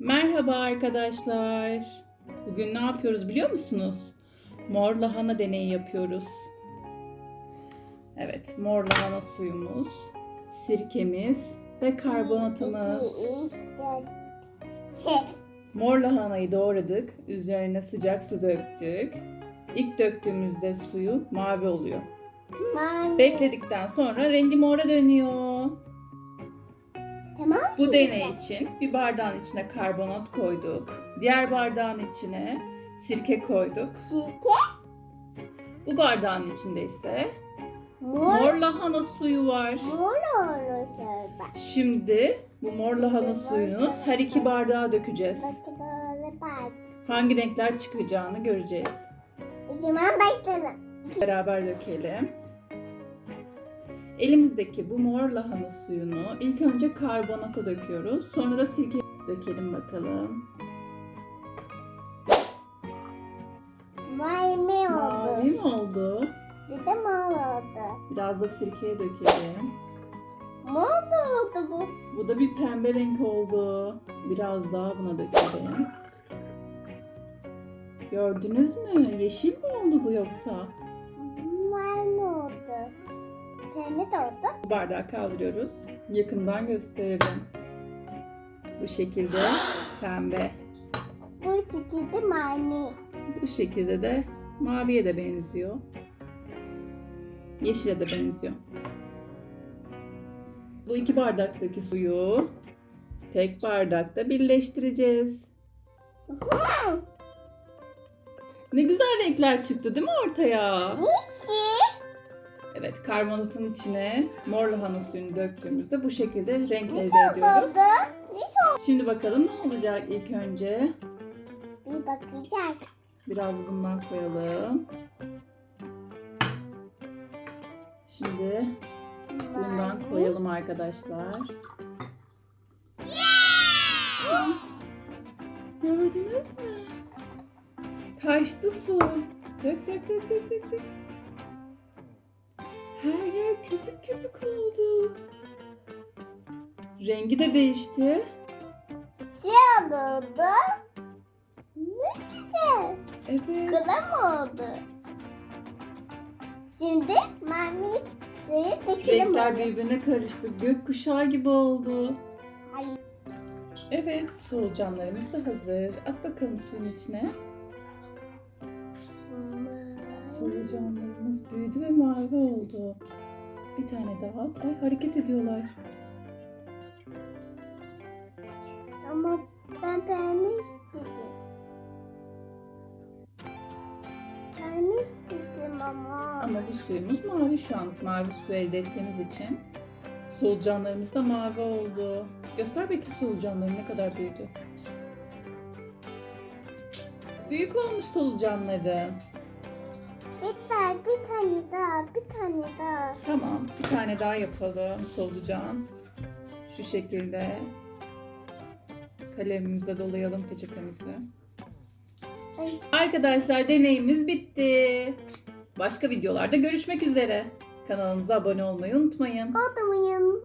Merhaba arkadaşlar. Bugün ne yapıyoruz biliyor musunuz? Mor lahana deneyi yapıyoruz. Evet, mor lahana suyumuz, sirkemiz ve karbonatımız. Mor lahanayı doğradık, üzerine sıcak su döktük. İlk döktüğümüzde suyu mavi oluyor. Bekledikten sonra rengi mora dönüyor. Tamam. Bu deney için bir bardağın içine karbonat koyduk. Diğer bardağın içine sirke koyduk. Sirke. Bu bardağın içinde ise Mor. mor lahana suyu var. Mor olur şöyle. Şimdi bu mor lahana suyunu her iki bardağa dökeceğiz. Hangi renkler çıkacağını göreceğiz. O zaman başlayalım. Beraber dökelim. Elimizdeki bu mor lahana suyunu ilk önce karbonata döküyoruz. Sonra da sirke dökelim bakalım. Mavi oldu. Mavi mi oldu? Bir de mor oldu. Biraz da sirkeye dökelim. Mor da oldu bu. Bu da bir pembe renk oldu. Biraz daha buna dökelim. Gördünüz mü? Yeşil mi oldu bu yoksa? Pembe de oldu. Bu bardağı kaldırıyoruz. Yakından gösterelim. Bu şekilde pembe. Bu şekilde mavi. Bu şekilde de maviye de benziyor. Yeşile de benziyor. Bu iki bardaktaki suyu tek bardakta birleştireceğiz. Ne güzel renkler çıktı değil mi ortaya? Evet, karbonatın içine mor lahana suyunu döktüğümüzde bu şekilde renk elde ediyoruz. Şimdi bakalım ne olacak ilk önce. Bir bakacağız. Biraz bundan koyalım. Şimdi bundan koyalım arkadaşlar. Gördünüz mü? Taştı su. Dök dök dök dök dök dök. Her yer köpük köpük oldu. Rengi de değişti. Siyah oldu. Ne güzel. Evet. Kılam oldu. Şimdi mavi suyu dökelim. Renkler birbirine karıştı. Gökkuşağı gibi oldu. Ay, Evet, solucanlarımız da hazır. At bakalım suyun içine. Solucanlarımız büyüdü ve mavi oldu. Bir tane daha. Ay hareket ediyorlar. Ama ben pembe istedim. Pembe istedim ama. Ama bu suyumuz mavi şu an. Mavi su elde ettiğimiz için. Solucanlarımız da mavi oldu. Göster bakayım solucanları ne kadar büyüdü. Büyük olmuş solucanları. Tane daha. Tamam, bir tane daha yapalım solucan. Şu şekilde. Kalemimize dolayalım peçetemizi. Arkadaşlar deneyimiz bitti. Başka videolarda görüşmek üzere. Kanalımıza abone olmayı unutmayın. Adamıyım.